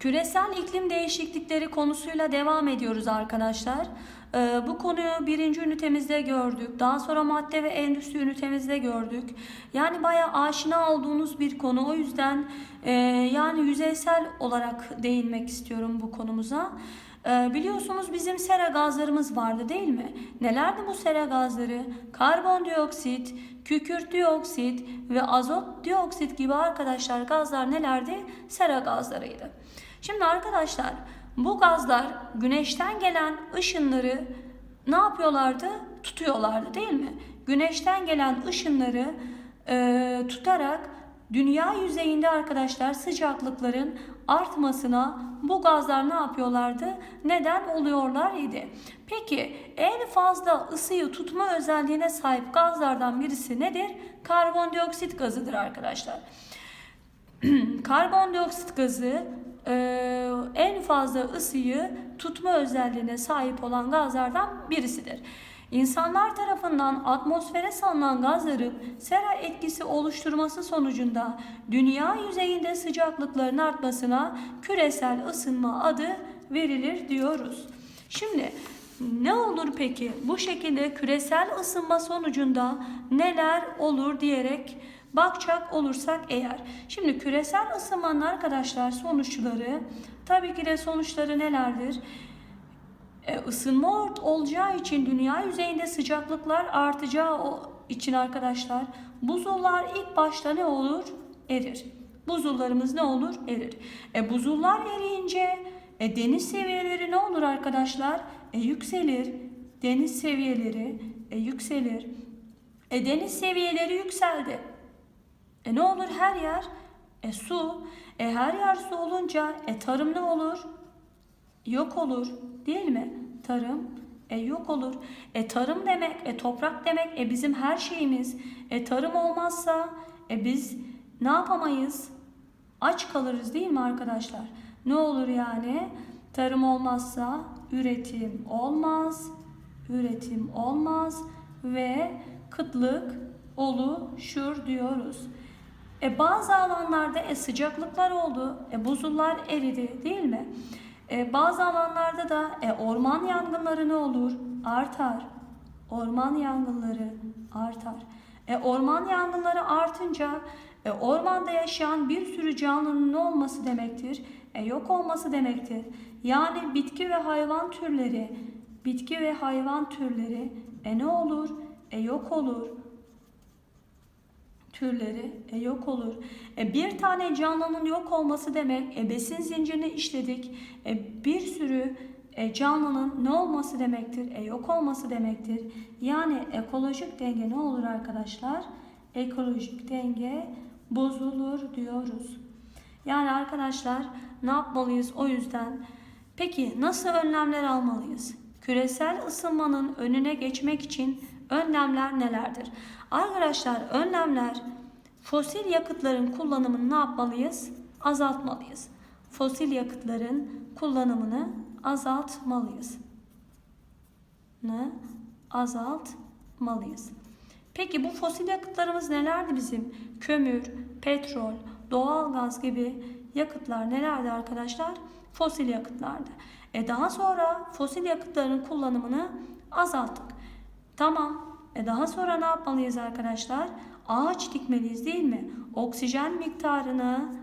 Küresel iklim değişiklikleri konusuyla devam ediyoruz arkadaşlar. Ee, bu konuyu birinci ünitemizde gördük. Daha sonra madde ve endüstri ünitemizde gördük. Yani bayağı aşina olduğunuz bir konu. O yüzden e, yani yüzeysel olarak değinmek istiyorum bu konumuza. Ee, biliyorsunuz bizim sera gazlarımız vardı değil mi? Nelerdi bu sera gazları? Karbondioksit, kükürt dioksit ve azot dioksit gibi arkadaşlar gazlar nelerdi? Sera gazlarıydı. Şimdi arkadaşlar bu gazlar güneşten gelen ışınları ne yapıyorlardı? Tutuyorlardı değil mi? Güneşten gelen ışınları e, tutarak dünya yüzeyinde arkadaşlar sıcaklıkların artmasına bu gazlar ne yapıyorlardı? Neden oluyorlar idi. Peki en fazla ısıyı tutma özelliğine sahip gazlardan birisi nedir? Karbondioksit gazıdır arkadaşlar. Karbondioksit gazı e, en fazla ısıyı tutma özelliğine sahip olan gazlardan birisidir. İnsanlar tarafından atmosfere salınan gazların sera etkisi oluşturması sonucunda dünya yüzeyinde sıcaklıkların artmasına küresel ısınma adı verilir diyoruz. Şimdi ne olur peki bu şekilde küresel ısınma sonucunda neler olur diyerek bakacak olursak eğer. Şimdi küresel ısınmanın arkadaşlar sonuçları tabii ki de sonuçları nelerdir? E, ısınma olacağı için dünya yüzeyinde sıcaklıklar artacağı için arkadaşlar buzullar ilk başta ne olur? Erir. Buzullarımız ne olur? Erir. E, buzullar eriyince e, deniz seviyeleri ne olur arkadaşlar? E, yükselir. Deniz seviyeleri e, yükselir. E, deniz seviyeleri yükseldi. E ne olur her yer? E su. E her yer su olunca e tarım ne olur? Yok olur. Değil mi? Tarım e yok olur. E tarım demek, e toprak demek, e bizim her şeyimiz. E tarım olmazsa e biz ne yapamayız? Aç kalırız değil mi arkadaşlar? Ne olur yani? Tarım olmazsa üretim olmaz. Üretim olmaz ve kıtlık oluşur diyoruz. E bazı alanlarda e, sıcaklıklar oldu, e, buzullar eridi değil mi? E, bazı alanlarda da e, orman yangınları ne olur? Artar. Orman yangınları artar. E, orman yangınları artınca e, ormanda yaşayan bir sürü canlının ne olması demektir? E, yok olması demektir. Yani bitki ve hayvan türleri, bitki ve hayvan türleri e, ne olur? E, yok olur türleri e, yok olur. E, bir tane canlının yok olması demek e, besin zincirini işledik. E, bir sürü e, canlının ne olması demektir? E, yok olması demektir. Yani ekolojik denge ne olur arkadaşlar? Ekolojik denge bozulur diyoruz. Yani arkadaşlar ne yapmalıyız o yüzden? Peki nasıl önlemler almalıyız? Küresel ısınmanın önüne geçmek için önlemler nelerdir? Arkadaşlar önlemler fosil yakıtların kullanımını ne yapmalıyız? Azaltmalıyız. Fosil yakıtların kullanımını azaltmalıyız. Ne? Azaltmalıyız. Peki bu fosil yakıtlarımız nelerdi bizim? Kömür, petrol, doğalgaz gibi yakıtlar nelerdi arkadaşlar? Fosil yakıtlardı. E daha sonra fosil yakıtların kullanımını azalttık. Tamam. E daha sonra ne yapmalıyız arkadaşlar? Ağaç dikmeliyiz değil mi? Oksijen miktarını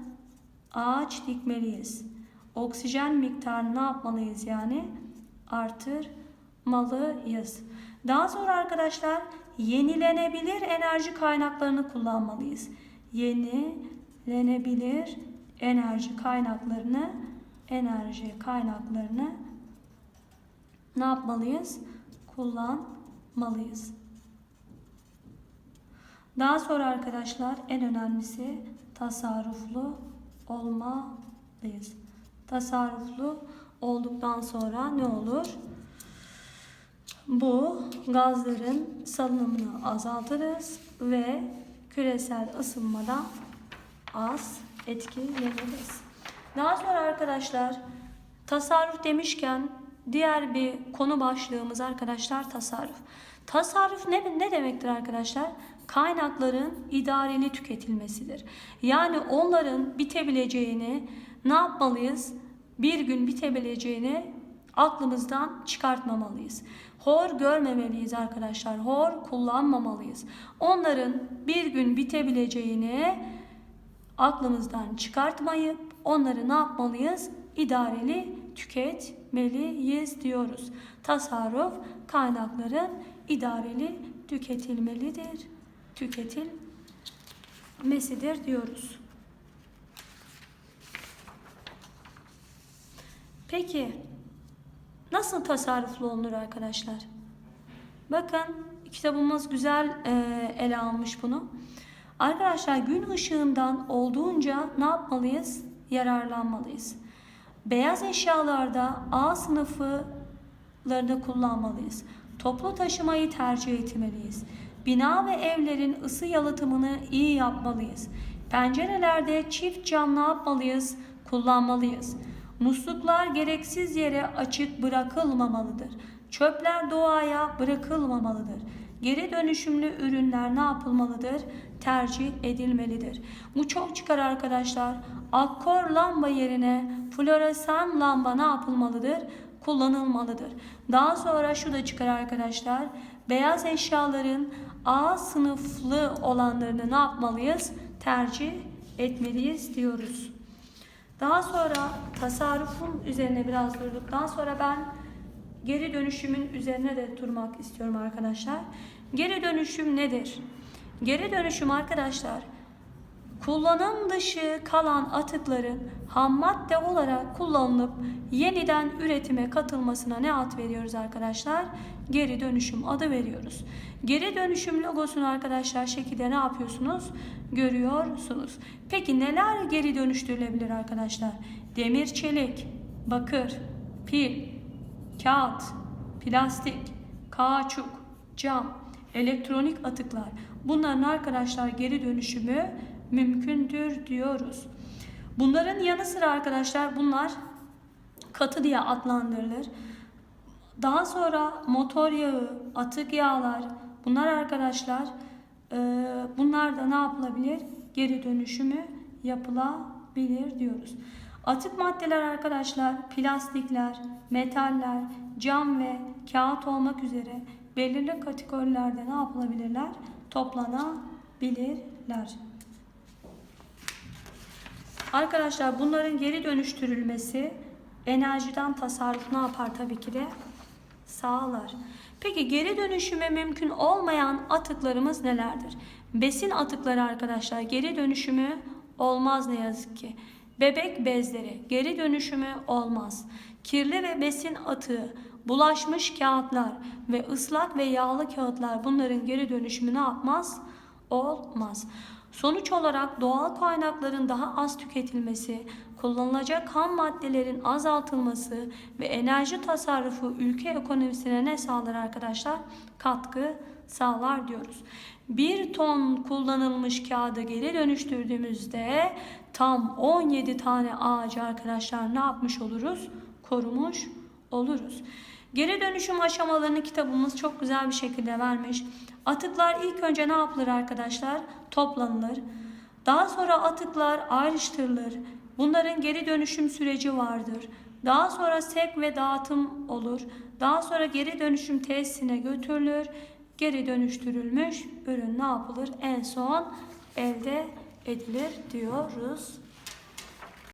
ağaç dikmeliyiz. Oksijen miktarını ne yapmalıyız yani? Artırmalıyız. Daha sonra arkadaşlar yenilenebilir enerji kaynaklarını kullanmalıyız. Yenilenebilir enerji kaynaklarını enerji kaynaklarını ne yapmalıyız? Kullanmalıyız. Daha sonra arkadaşlar en önemlisi tasarruflu olmalıyız. Tasarruflu olduktan sonra ne olur? Bu gazların salınımını azaltırız ve küresel ısınmada az etkileniriz. Daha sonra arkadaşlar tasarruf demişken diğer bir konu başlığımız arkadaşlar tasarruf. Tasarruf ne, ne demektir arkadaşlar? Kaynakların idareli tüketilmesidir. Yani onların bitebileceğini ne yapmalıyız? bir gün bitebileceğini aklımızdan çıkartmamalıyız. Hor görmemeliyiz arkadaşlar. Hor kullanmamalıyız. Onların bir gün bitebileceğini aklımızdan çıkartmayıp onları ne yapmalıyız? İdareli tüketmeliyiz diyoruz. Tasarruf kaynakların idareli tüketilmelidir. Tüketilmesidir diyoruz. Peki nasıl tasarruflu olunur arkadaşlar? Bakın kitabımız güzel e, ele almış bunu. Arkadaşlar gün ışığından olduğunca ne yapmalıyız? Yararlanmalıyız. Beyaz eşyalarda A sınıflarını kullanmalıyız. Toplu taşımayı tercih etmeliyiz. Bina ve evlerin ısı yalıtımını iyi yapmalıyız. Pencerelerde çift cam ne yapmalıyız? Kullanmalıyız. Musluklar gereksiz yere açık bırakılmamalıdır. Çöpler doğaya bırakılmamalıdır. Geri dönüşümlü ürünler ne yapılmalıdır? Tercih edilmelidir. Bu çok çıkar arkadaşlar. Akkor lamba yerine floresan lamba ne yapılmalıdır? Kullanılmalıdır. Daha sonra şu da çıkar arkadaşlar. Beyaz eşyaların A sınıflı olanlarını ne yapmalıyız? Tercih etmeliyiz diyoruz. Daha sonra tasarrufun üzerine biraz durduktan sonra ben geri dönüşümün üzerine de durmak istiyorum arkadaşlar. Geri dönüşüm nedir? Geri dönüşüm arkadaşlar kullanım dışı kalan atıkların ham madde olarak kullanılıp yeniden üretime katılmasına ne ad veriyoruz arkadaşlar? Geri dönüşüm adı veriyoruz. Geri dönüşüm logosunu arkadaşlar şekilde ne yapıyorsunuz? Görüyorsunuz. Peki neler geri dönüştürülebilir arkadaşlar? Demir, çelik, bakır, pil, kağıt, plastik, kauçuk, cam, elektronik atıklar. Bunların arkadaşlar geri dönüşümü mümkündür diyoruz. Bunların yanı sıra arkadaşlar bunlar katı diye adlandırılır. Daha sonra motor yağı, atık yağlar bunlar arkadaşlar e, bunlar da ne yapılabilir? Geri dönüşümü yapılabilir diyoruz. Atık maddeler arkadaşlar plastikler, metaller, cam ve kağıt olmak üzere belirli kategorilerde ne yapılabilirler? Toplanabilirler. Arkadaşlar bunların geri dönüştürülmesi enerjiden tasarruf ne yapar tabii ki de sağlar. Peki geri dönüşüme mümkün olmayan atıklarımız nelerdir? Besin atıkları arkadaşlar geri dönüşümü olmaz ne yazık ki. Bebek bezleri geri dönüşümü olmaz. Kirli ve besin atığı, bulaşmış kağıtlar ve ıslak ve yağlı kağıtlar bunların geri dönüşümü ne yapmaz? Olmaz. Sonuç olarak doğal kaynakların daha az tüketilmesi, kullanılacak ham maddelerin azaltılması ve enerji tasarrufu ülke ekonomisine ne sağlar arkadaşlar? Katkı sağlar diyoruz. Bir ton kullanılmış kağıdı geri dönüştürdüğümüzde tam 17 tane ağacı arkadaşlar ne yapmış oluruz? Korumuş oluruz. Geri dönüşüm aşamalarını kitabımız çok güzel bir şekilde vermiş. Atıklar ilk önce ne yapılır arkadaşlar? Toplanılır. Daha sonra atıklar ayrıştırılır. Bunların geri dönüşüm süreci vardır. Daha sonra sek ve dağıtım olur. Daha sonra geri dönüşüm tesisine götürülür. Geri dönüştürülmüş ürün ne yapılır? En son elde edilir diyoruz.